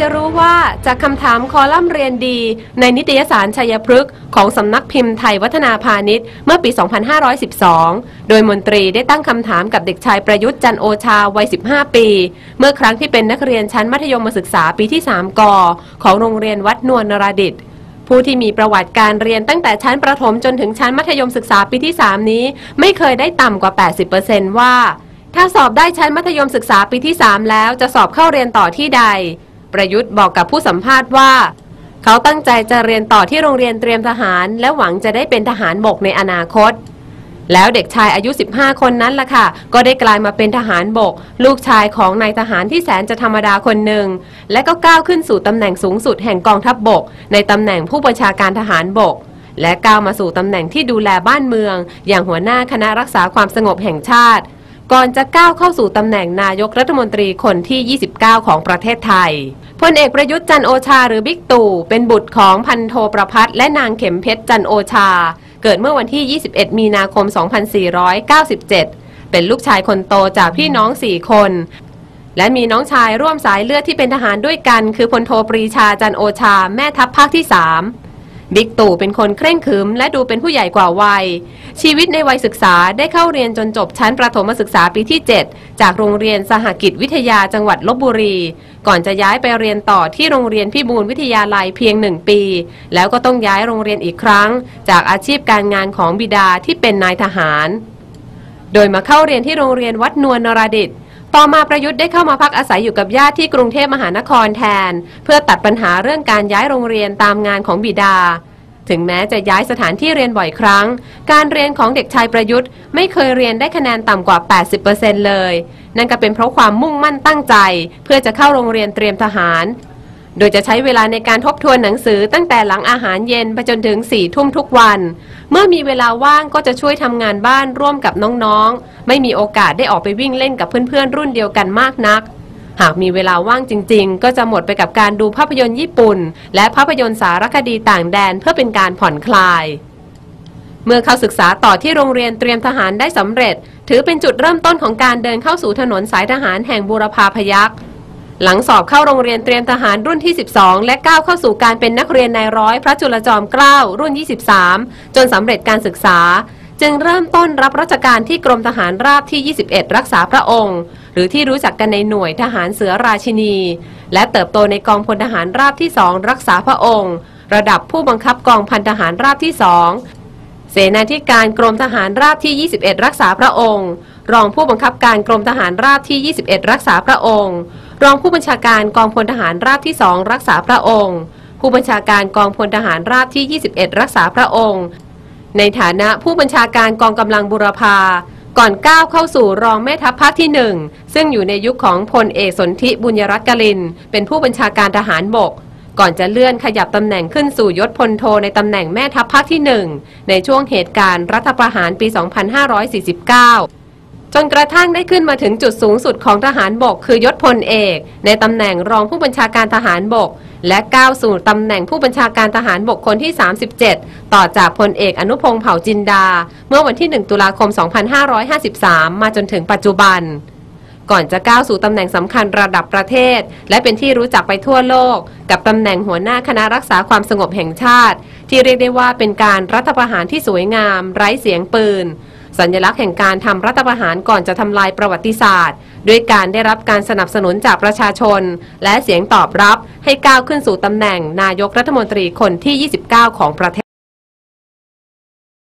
จะรู้ว่าจากคำถามคอลัมน์เรียนดี ในนิตยสารชัยพฤกษ์ของสำนักพิมพ์ไทยวัฒนาพาณิชย์เมื่อปี 2512 โดยมนตรีได้ตั้งคำถามกับเด็กชายประยุทธ์จันโอชาวัย 15 ปี เมื่อครั้งที่เป็นนักเรียนชั้นมัธยมศึกษาปีที่ 3กของโรงเรียนวัดนวลนราดิตผู้ที่มีประวัติการเรียนตั้งแต่ชั้นประถมจนถึงชั้นมัธยมศึกษาปีที่ 3 นี้ ไม่เคยได้ต่ำกว่า 80%ว่า ถ้าสอบได้ชั้นมัธยมศึกษาปีที่ 3 แล้วจะสอบเข้าเรียนต่อที่ใด ประยุทธ์บอกกับผู้สัมภาษณ์ว่า เขาตั้งใจจะเรียนต่อที่โรงเรียนเตรียมทหาร และหวังจะได้เป็นทหารบกในอนาคต แล้วเด็กชายอายุ 15 คนนั้นล่ะค่ะ ก็ได้กลายมาเป็นทหารบก ลูกชายของนายทหารที่แสนจะธรรมดาคนหนึ่ง และก็ก้าวขึ้นสู่ตำแหน่งสูงสุดแห่งกองทัพบบก ในตำแหน่งผู้บัญชาการทหารบก และก้าวมาสู่ตำแหน่งที่ดูแลบ้านเมือง อย่างหัวหน้าคณะรักษาความสงบแห่งชาติ ก่อนจะก้าวเข้าสู่ตำแหน่งนายกรัฐมนตรีคนที่ 29 ของประเทศไทย พลเอกประยุทธ์จันโอชาหรือบิ๊กตู่เป็นบุตรของพันโทประพัฒน์และนางเข็มเพชรจันโอชา เกิดเมื่อวันที่ 21 มีนาคม 2497 เป็นลูกชายคนโตจากพี่น้อง 4 คน และมีน้องชายร่วมสายเลือดที่เป็นทหารด้วยกัน คือพลโทปรีชาจันโอชาแม่ทัพภาคที่ 3 บิ๊กตู่เป็นคนเคร่งขรึมและดูเป็นผู้ใหญ่กว่าวัย ชีวิตในวัยศึกษาได้เข้าเรียนจนจบชั้นประถมศึกษาปีที่ 7 จากโรงเรียนสหกิจวิทยาจังหวัดลบบุรี ก่อนจะย้ายไปเรียนต่อที่โรงเรียนพิบูลวิทยาลัยเพียงหนึ่งปี แล้วก็ต้องย้ายโรงเรียนอีกครั้ง จากอาชีพการงานของบิดาที่เป็นนายทหาร โดยมาเข้าเรียนที่โรงเรียนวัดนวลนราดิต ต่อมาประยุทธ์ได้เข้ามาพักอาศัยอยู่กับญาติที่กรุงเทพมหานครแทน เพื่อตัดปัญหาเรื่องการย้ายโรงเรียนตามงานของบิดา ถึงแม้จะย้ายสถานที่เรียนบ่อยครั้ง การเรียนของเด็กชายประยุทธ์ไม่เคยเรียนได้คะแนนต่ำกว่า 80%เลย นั่นก็เป็นเพราะความมุ่งมั่นตั้งใจ เพื่อจะเข้าโรงเรียนเตรียมทหาร โดยจะใช้เวลาในการทบทวนหนังสือตั้งแต่หลังอาหารเย็นไปจนถึง4ี่ทุ่มทุกวัน เมื่อมีเวลาว่างก็จะช่วยทำงานบ้านร่วมกับน้องๆ ไม่มีโอกาสได้ออกไปวิ่งเล่นกับเพื่อนๆ รุ่นเดียวกันมากนัก หากมีเวลาว่างจริง ๆ ก็จะหมดไปกับการดูภาพยนตร์ญี่ปุ่น และภาพยนตร์สารคดีต่างแดนเพื่อเป็นการผ่อนคลาย เมื่อเข้าศึกษาต่อที่โรงเรียนเตรียมทหารได้สำเร็จ ถือเป็นจุดเริ่มต้นของการเดินเข้าสู่ถนนสายทหารแห่งบูรพาพยัคฆ์ หลังสอบเข้าโรงเรียนเตรียมทหารรุ่นที่ 12 และก้าวเข้าสู่การเป็นนักเรียนนายร้อยพระจุลจอมเกล้ารุ่น 23 จนสำเร็จการศึกษา จึงเริ่มต้นรับราชการที่กรมทหารราบที่ 21 รักษาพระองค์ หรือที่รู้จักกันในหน่วยทหารเสือราชินี และเติบโตในกองพลทหารราบที่ 2 รักษาพระองค์ ระดับผู้บังคับกองพันทหารราบที่ 2เสนาธิการกรมทหารราบที่ 21 รักษาพระองค์ รองผู้บังคับการกรมทหารราบที่ 21 รักษาพระองค์ รองผู้บัญชาการกองพลทหารราบที่ 2 รักษาพระองค์ ผู้บัญชาการกองพลทหารราบที่ 21 รักษาพระองค์ ในฐานะผู้บัญชาการกองกำลังบุรพาก่อนก้าวเข้าสู่รองแม่ทัพภาคที่หนึ่งซึ่งอยู่ในยุคของพลเอกสนธิบุญยรัตน์กลิน เป็นผู้บัญชาการทหารบก ก่อนจะเลื่อนขยับตำแหน่งขึ้นสู่ยศพลโทในตำแหน่งแม่ทัพภาคที่หนึ่งในช่วงเหตุการณ์รัฐประหารปี 2549 จนกระทั่งได้ขึ้นมาถึงจุดสูงสุดของทหารบก คือยศพลเอก ในตำแหน่งรองผู้บัญชาการทหารบก และก้าวสู่ตำแหน่งผู้บัญชาการทหารบกคนที่ 37 ต่อจากพลเอกอนุพงษ์เผ่าจินดา เมื่อวันที่ 1 ตุลาคม 2553 มาจนถึงปัจจุบัน ก่อนจะก้าวสู่ตำแหน่งสำคัญระดับประเทศ และเป็นที่รู้จักไปทั่วโลก กับตำแหน่งหัวหน้าคณะรักษาความสงบแห่งชาติ ที่เรียกได้ว่าเป็นการรัฐประหารที่สวยงาม ไร้เสียงปืน สัญลักษณ์แห่งการทำรัฐประหารก่อนจะทำลายประวัติศาสตร์ ด้วยการได้รับการสนับสนุนจากประชาชน และเสียงตอบรับให้ก้าวขึ้นสู่ตำแหน่งนายกรัฐมนตรีคนที่ 29 ของประเทศ